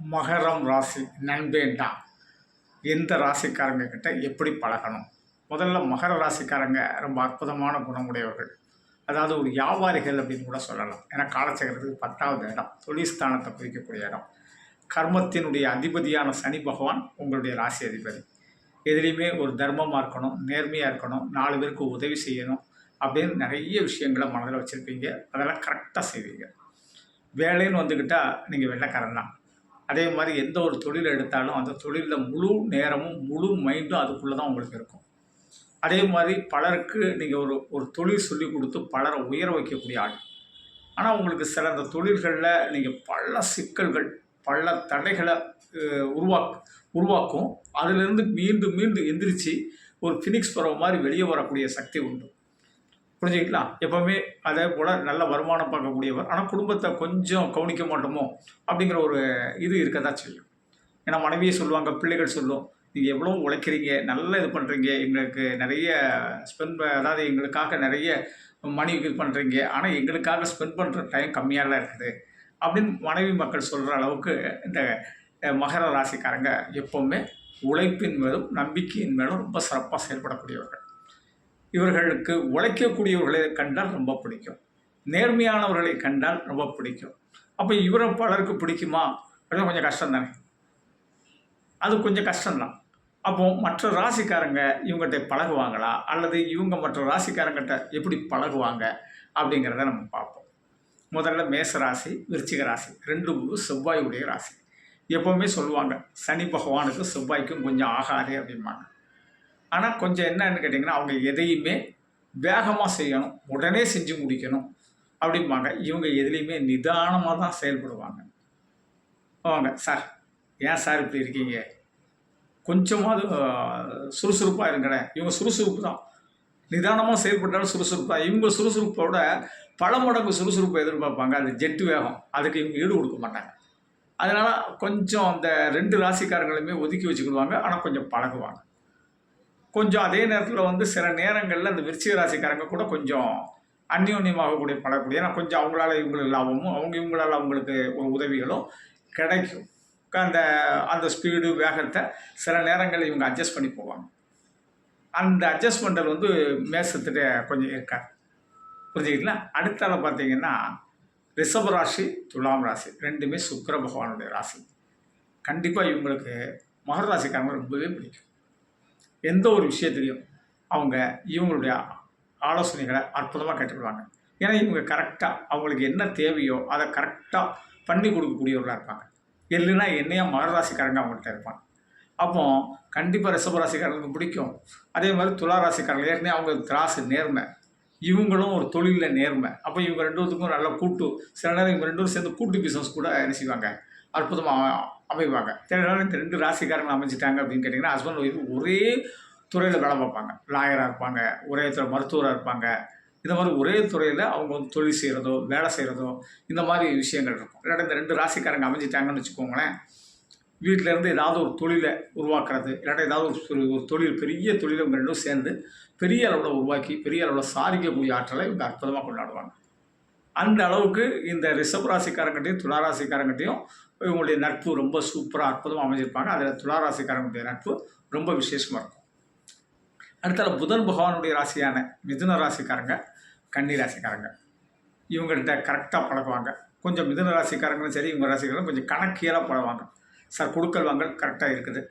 மகரம் ராசி நண்பேண்டா எந்த ராசிக்காரங்க கிட்ட எப்படி பழகணும்? முதல்ல மகர ராசிக்காரங்க ரொம்ப அற்புதமான குணமுடையவர்கள். அதாவது ஒரு வியாபாரிகள் அப்படின்னு கூட சொல்லலாம். ஏன்னா காலச்சக்கரத்துக்கு பத்தாவது இடம் தொழில் ஸ்தானத்தை குறிக்கக்கூடிய இடம். கர்மத்தினுடைய அதிபதியான சனி பகவான் உங்களுடைய ராசி அதிபதி. எதுலேயுமே ஒரு தர்மமாக இருக்கணும் நேர்மையாக இருக்கணும் நாலு பேருக்கு உதவி செய்யணும் அப்படின்னு நிறைய விஷயங்களை மனதில் வச்சுருப்பீங்க. அதெல்லாம் கரெக்டாக செய்வீங்க. வேலைன்னு வந்துக்கிட்டால் நீங்கள் வெள்ளைக்காரன் தான். அதே மாதிரி எந்த ஒரு தொழில் எடுத்தாலும் அந்த தொழிலில் முழு நேரமும் முழு மைண்டும் அதுக்குள்ளே தான் உங்களுக்கு இருக்கும். அதே மாதிரி பலருக்கு நீங்கள் ஒரு ஒரு தொழில் சொல்லி கொடுத்து பலரை உயர வைக்கக்கூடிய ஆள். ஆனால் உங்களுக்கு சில அந்த தொழில்களில் நீங்கள் பல சிக்கல்கள் பல தடைகளை உருவா உருவாக் உருவாக்கும். அதிலிருந்து மீண்டும் மீண்டும் எந்திரிச்சு ஒரு ஃபினிக்ஸ் பறவை மாதிரி வெளியே வரக்கூடிய சக்தி உண்டு. புரிஞ்சுக்கிங்களா எப்போவுமே அதே போல் நல்ல வருமானம் பார்க்கக்கூடியவர். ஆனால் குடும்பத்தை கொஞ்சம் கவனிக்க மாட்டோமோ? அப்படிங்கிற ஒரு இது இருக்க தான் செய்யும். ஏன்னா மனைவியை சொல்லுவாங்க பிள்ளைகள் சொல்லும் நீங்கள் எவ்வளோ உழைக்கிறீங்க? நல்லா இது பண்ணுறீங்க எங்களுக்கு நிறைய ஸ்பெண்ட் அதாவது எங்களுக்காக நிறைய மணி இது பண்ணுறீங்க ஆனால் எங்களுக்காக ஸ்பெண்ட் பண்ணுற டைம் கம்மியாலாம் இருக்குது. அப்படின்னு மனைவி மக்கள் சொல்கிற அளவுக்கு இந்த மகர ராசிக்காரங்க எப்போவுமே உழைப்பின் மேலும் நம்பிக்கையின் மேலும் ரொம்ப சிறப்பாக செயல்படக்கூடியவர்கள். இவர்களுக்கு உழைக்கக்கூடியவர்களை கண்டால் ரொம்ப பிடிக்கும். நேர்மையானவர்களை கண்டால் ரொம்ப பிடிக்கும். அப்போ இவரை பலருக்கு பிடிக்குமா? அப்படின்னா கொஞ்சம் கஷ்டம் தானே அது கொஞ்சம் கஷ்டம்தான். அப்போ மற்ற ராசிக்காரங்க இவங்ககிட்ட பழகுவாங்களா? அல்லது இவங்க மற்ற ராசிக்காரங்கிட்ட எப்படி பழகுவாங்க? அப்படிங்கிறத நம்ம பார்ப்போம். முதல்ல மேச ராசி விருச்சிக ராசி. ரெண்டு செவ்வாய் உடைய ராசி. எப்போவுமே சொல்லுவாங்க சனி பகவானுக்கும் செவ்வாய்க்கும் கொஞ்சம் ஆகாதே அப்படிம்பாங்க. ஆனால் கொஞ்சம் என்னன்னு கேட்டிங்கன்னா அவங்க எதையுமே வேகமாக செய்யணும். உடனே செஞ்சு முடிக்கணும் அப்படிம்பாங்க. இவங்க எதுலேயுமே நிதானமாக தான் செயல்படுவாங்க. வாங்க சார் ஏன் சார் இப்படி இருக்கீங்க? கொஞ்சமாவது சுறுசுறுப்பாக இருங்களேன். இவங்க சுறுசுறுப்பு தான். நிதானமாக செயல்பட்டாலும் சுறுசுறுப்பு தான். இவங்க சுறுசுறுப்போட பல மடங்கு சுறுசுறுப்பை எதிர்பார்ப்பாங்க. அது ஜெட்டு வேகம். அதுக்கு இவங்க ஈடு கொடுக்க மாட்டாங்க. அதனால் கொஞ்சம் அந்த ரெண்டு ராசிக்காரங்களுமே ஒதுக்கி வச்சுக்கிடுவாங்க. ஆனால் கொஞ்சம் பழகுவாங்க. கொஞ்சம் அதே நேரத்தில் வந்து சில நேரங்களில் அந்த விருச்சிக ராசிக்காரங்க கூட கொஞ்சம் அந்யோன்யமாகக்கூடிய படக்கூடிய ஏன்னா கொஞ்சம் அவங்களால இவங்களுக்கு லாபமும் அவங்க இவங்களால அவங்களுக்கு ஒரு உதவிகளும் கிடைக்கும். அந்த அந்த ஸ்பீடு வேகத்தை சில நேரங்களில் இவங்க அட்ஜஸ்ட் பண்ணி போவாங்க. அந்த அட்ஜஸ்ட்மெண்டல் வந்து மேசத்துட்டு கொஞ்சம் இருக்காது புரிஞ்சுக்கிட்டீங்களா? அடுத்தால பார்த்தீங்கன்னா ரிஷப ராசி துலாம் ராசி ரெண்டுமே சுக்கர பகவானுடைய ராசி. கண்டிப்பாக இவங்களுக்கு மகர ராசிக்காரங்க ரொம்பவே பிடிக்கும். எந்த ஒரு விஷயத்துலையும் அவங்க இவங்களுடைய ஆலோசனைகளை அற்புதமாக கேட்டுக்கொள்வாங்க ஏன்னா இவங்க கரெக்டாக அவங்களுக்கு என்ன தேவையோ அதை கரெக்டாக பண்ணி கொடுக்கக்கூடியவர்களாக இருப்பாங்க. இல்லைன்னா என்னையா மகராசிக்காரங்க அவங்கள்ட்ட இருப்பாங்க. அப்போ கண்டிப்பாக ரிஷபராசிக்காரங்களுக்கு பிடிக்கும். அதே மாதிரி துலா ராசிக்காரங்க ஏற்கனவே அவங்களுக்கு திராசு நேர்மை. இவங்களும் ஒரு தொழிலில் நேர்மை. அப்போ இவங்க ரெண்டு பேத்துக்கும் நல்ல கூட்டு சில நேரம் இவங்க ரெண்டு பேரும் சேர்ந்து கூட்டு பிஸ்னஸ் கூட என்ன செய்வாங்க? அற்புதமாக அமைவாங்க. சில இந்த ரெண்டு ராசிக்காரங்களை அமைஞ்சிட்டாங்க அப்படின்னு கேட்டிங்கன்னா ஹஸ்பண்ட் ஒய்ஃப் ஒரே துறையில் வேலை பார்ப்பாங்க. லாயராக இருப்பாங்க ஒரே துறை மருத்துவராக இருப்பாங்க. இந்த மாதிரி ஒரே துறையில் அவங்க வந்து தொழில் செய்கிறதோ வேலை செய்கிறதோ இந்த மாதிரி விஷயங்கள் இருக்கும். இல்லாட்டி இந்த ரெண்டு ராசிக்காரங்க அமைஞ்சிட்டாங்கன்னு வச்சுக்கோங்களேன் வீட்டில் இருந்து ஏதாவது ஒரு தொழிலை உருவாக்குறது இல்லாட்டி ஏதாவது ஒரு தொழில் ஒரு தொழில் பெரிய தொழிலை இவங்க ரெண்டும் சேர்ந்து பெரிய அளவில் உருவாக்கி பெரிய அளவில் சாதிக்கக்கூடிய ஆற்றலை இவங்க அற்புதமாக கொண்டாடுவாங்க. அந்த அளவுக்கு இந்த ரிஷப் ராசிக்காரங்கிட்டையும் துளாராசிக்காரங்கிட்டையும் இவங்களுடைய நட்பு ரொம்ப சூப்பராக அற்புதமாக அமைஞ்சிருப்பாங்க. அதில் துளாராசிக்காரங்களுடைய நட்பு ரொம்ப விசேஷமாக இருக்கும். அடுத்தால புதன் பகவானுடைய ராசியான மிதுன ராசிக்காரங்க கன்னி ராசிக்காரங்க. இவங்கள்ட்ட கரெக்டாக பழகுவாங்க. கொஞ்சம் மிதுன ராசிக்காரங்களும் சரி இவங்க ராசிக்காரங்களும் கொஞ்சம் கணக்கியலாக பழகுவாங்க. சார் கொடுக்கல் வாங்கல் கரெக்டாக இருக்குது.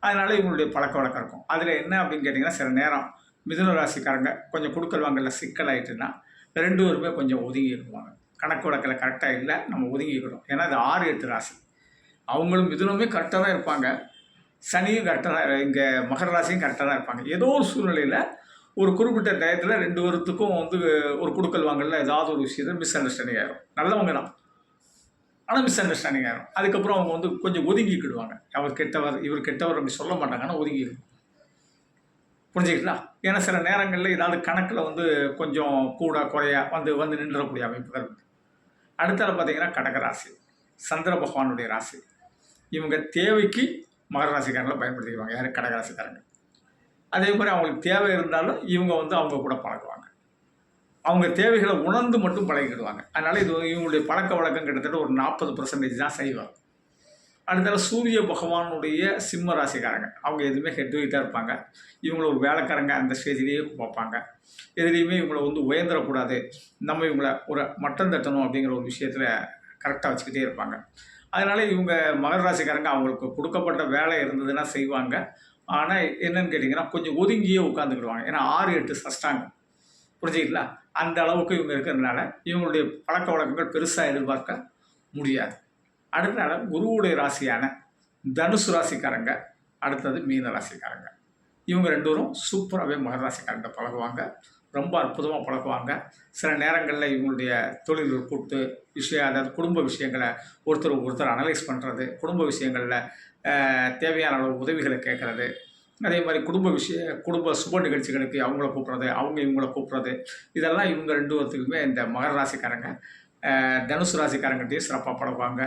அதனால் இவங்களுடைய பழக்க வழக்கம் இருக்கும். அதில் என்ன அப்படின்னு கேட்டிங்கன்னா சில நேரம் மிதுன ராசிக்காரங்க கொஞ்சம் கொடுக்கல் வாங்கலில் சிக்கலாயிட்டுன்னா ரெண்டு பேருமே கொஞ்சம் ஒதுங்கி இருப்பாங்க கணக்கு வழக்கில் கரெக்டாக இல்லை நம்ம ஒதுங்கிக்கிறோம் ஏன்னா இது ஆறு எட்டு ராசி. அவங்களும் மிதுனமே கரெக்டாக தான் இருப்பாங்க. சனியும் கரெக்டாக தான் இங்கே மகர ராசியும் கரெக்டாக தான் இருப்பாங்க. ஏதோ ஒரு சூழ்நிலையில் ஒரு குறிப்பிட்ட டயத்தில் ரெண்டு பேர்த்துக்கும் வந்து ஒரு கொடுக்கல் வாங்கல ஏதாவது ஒரு விஷயத்தில் மிஸ் அண்டர்ஸ்டாண்டிங் ஆகிரும் நல்லவங்க தான். ஆனால் மிஸ் அண்டர்ஸ்டாண்டிங் ஆயிரும். அதுக்கப்புறம் அவங்க வந்து கொஞ்சம் ஒதுங்கிக்கிடுவாங்க. அவர் கெட்டவர் இவர் கெட்டவர் அப்படி சொல்ல மாட்டாங்க. ஆனால் ஒதுங்கிடும் புரிஞ்சுக்கலாம் ஏன்னா சில நேரங்களில் ஏதாவது கணக்கில் வந்து கொஞ்சம் கூட குறையா வந்து வந்து நின்றக்கூடிய அமைப்புகள் இருக்குது அடுத்தது பார்த்தீங்கன்னா கடகராசி சந்திர பகவானுடைய ராசி. இவங்க தேவைக்கு மகர ராசிக்காரங்களை பயன்படுத்திக்குவாங்க. யார்? கடகராசிக்காரங்க அதே மாதிரி அவங்களுக்கு தேவை இருந்தாலும் இவங்க வந்து அவங்க கூட பழகுவாங்க. அவங்க தேவைகளை உணர்ந்து மட்டும் பழகிக்கிடுவாங்க. அதனால் இது இவங்களுடைய பழக்க வழக்கம் கிட்டத்தட்ட ஒரு நாற்பது பர்சன்டேஜ் தான் செய்வாங்க. அடுத்தால சூரிய பகவானுடைய சிம்ம ராசிக்காரங்க. அவங்க எதுவுமே ஹெட் வெயிட்டாக இருப்பாங்க. இவங்கள ஒரு வேலைக்காரங்க அந்த ஸ்டேஜ்லேயே பார்ப்பாங்க. எதுலேயுமே இவங்கள வந்து உயர்ந்துடக்கூடாது. நம்ம இவங்கள ஒரு மட்டம் தட்டணும் அப்படிங்கிற ஒரு விஷயத்தில் கரெக்டாக வச்சுக்கிட்டே இருப்பாங்க. அதனால் இவங்க மகர ராசிக்காரங்க அவங்களுக்கு கொடுக்கப்பட்ட வேலை இருந்ததுன்னா செய்வாங்க. ஆனால் என்னன்னு கேட்டிங்கன்னா கொஞ்சம் ஒதுங்கியே உட்காந்துக்கிடுவாங்க ஏன்னா ஆறு எட்டு சஷ்டாங்கம். புரிஞ்சுக்கிங்களா அந்த அளவுக்கு இவங்க இருக்கிறதுனால இவங்களுடைய பழக்க வழக்கங்கள் பெருசாக எதிர்பார்க்க முடியாது. அடுத்தனால குருவுடைய ராசியான தனுசு ராசிக்காரங்க அடுத்தது மீன ராசிக்காரங்க. இவங்க ரெண்டோரும் சூப்பராகவே மகர ராசிக்காரங்க பழகுவாங்க. ரொம்ப அற்புதமாக பழகுவாங்க. சில நேரங்களில் இவங்களுடைய தொழில் கூட்டு விஷயம் அதாவது குடும்ப விஷயங்களை ஒருத்தர் ஒருத்தர் அனலைஸ் பண்ணுறது குடும்ப விஷயங்களில் தேவையான அளவு உதவிகளை கேட்குறது. அதே மாதிரி குடும்ப விஷய குடும்ப சுப நிகழ்ச்சிகளுக்கு அவங்கள கூப்பிட்றது அவங்க இவங்கள கூப்பிட்றது. இதெல்லாம் இவங்க ரெண்டு பேர்த்துக்குமே இந்த மகர ராசிக்காரங்க தனுசு ராசிக்காரங்கிட்டையும் சிறப்பாக பழகுவாங்க.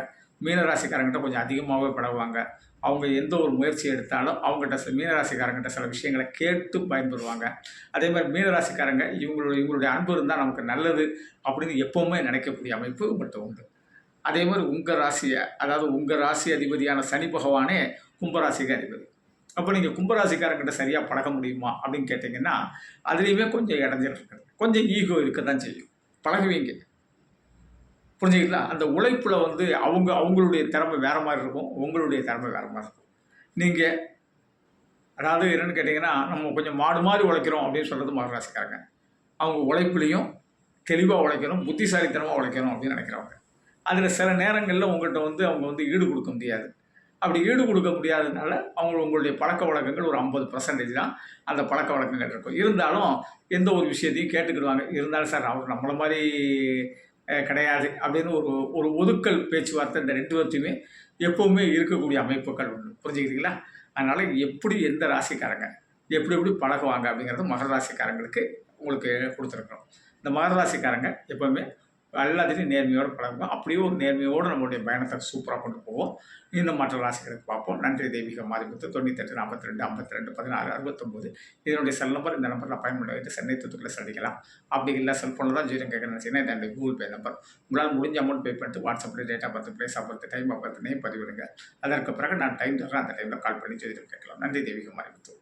மீனராசிக்காரங்கிட்ட கொஞ்சம் அதிகமாகவே பழகுவாங்க அவங்க எந்த ஒரு முயற்சி எடுத்தாலும் அவங்ககிட்ட சில மீனராசிக்காரங்கிட்ட சில விஷயங்களை கேட்டு பயன்படுவாங்க. அதே மாதிரி மீனராசிக்காரங்க இவங்களோட இவங்களுடைய அன்பு இருந்தால் நமக்கு நல்லது அப்படின்னு எப்போவுமே நினைக்கக்கூடிய அமைப்பு மட்டும் உண்டு. அதே மாதிரி உங்கள் ராசியை அதாவது உங்கள் ராசி அதிபதியான சனி பகவானே கும்பராசிக்கு அதிபதி. அப்போ நீங்கள் கும்பராசிக்காரங்கிட்ட சரியாக பழக முடியுமா அப்படின்னு கேட்டிங்கன்னா அதுலேயுமே கொஞ்சம் இடைஞ்சல் இருக்குது. கொஞ்சம் ஈகோ இருக்க தான் செய்யும். பழகுவீங்க. புரிஞ்சுங்களா அந்த உழைப்பில் வந்து அவங்க அவங்களுடைய திறமை வேறு மாதிரி இருக்கும் உங்களுடைய திறமை வேறு மாதிரி இருக்கும். நீங்கள் அதாவது என்னென்னு கேட்டிங்கன்னா நம்ம கொஞ்சம் மாடு மாதிரி உழைக்கிறோம் அப்படின்னு சொல்கிறது மகர ராசிக்காரங்க அவங்க உழைப்புலையும் தெளிவாக உழைக்கணும் புத்திசாலித்தனமாக உழைக்கணும் அப்படின்னு நினைக்கிறவங்க. அதில் சில நேரங்களில் உங்கள்கிட்ட வந்து அவங்க வந்து ஈடு கொடுக்க முடியாது. அப்படி ஈடு கொடுக்க முடியாததுனால அவங்க உங்களுடைய பழக்க வழக்கங்கள் ஒரு ஐம்பது பர்சன்டேஜ் தான் அந்த பழக்க வழக்கங்கள் இருக்கும். இருந்தாலும் எந்த ஒரு விஷயத்தையும் கேட்டுக்கிடுவாங்க. இருந்தாலும் சார் அவர் நம்மளை மாதிரி கிடையாது அப்படின்னு ஒரு ஒரு ஒதுக்கல் பேச்சுவார்த்தை இந்த ரெண்டு பேர்த்தையுமே எப்போவுமே இருக்கக்கூடிய அமைப்புகள் உண்டு புரிஞ்சுக்கிறீங்களா? அதனால் எப்படி எந்த ராசிக்காரங்க எப்படி எப்படி பழகுவாங்க அப்படிங்கிறது மகர ராசிக்காரங்களுக்கு உங்களுக்கு கொடுத்துருக்குறோம். இந்த மகர ராசிக்காரங்க எப்போவுமே எல்லாத்துலேயும் நேர்மையோடு பழகுவோம். அப்படியே ஒரு நேர்மையோடு நம்மளுடைய பயணத்தை சூப்பராக கொண்டு போவோம். இன்னும் மற்ற ராசிகளுக்கு பார்ப்போம். நன்றி தெய்வீக மாரிமுத்து தொண்ணூத்தெட்டு நாற்பத்தி ரெண்டு ஐம்பத்தி ரெண்டு பதினாறு அறுபத்தொம்போது. இதனுடைய செல் நம்பர் இந்த நம்பரில் பயன்பட வைத்து சென்னை தூத்துக்குள்ள சந்திக்கலாம் அப்படி இல்லை செல்ஃபோனில் தான் ஜீரோ கேட்க இந்த கூகுள் பே நம்பர் உங்களால் முடிஞ்ச அமௌண்ட் பே பண்ணிட்டு வாட்ஸ்அப்பில் டேட்டா பார்த்து பிளேஸ் பார்த்து டைம் பார்த்து நேம் பதிவிடுங்க. அதற்கு பிறகு நான் டைம் தரேன் அந்த டைமில் கால் பண்ணி ஜோதிடம் கேட்கலாம். நன்றி தெய்வீக மாரிமுத்து.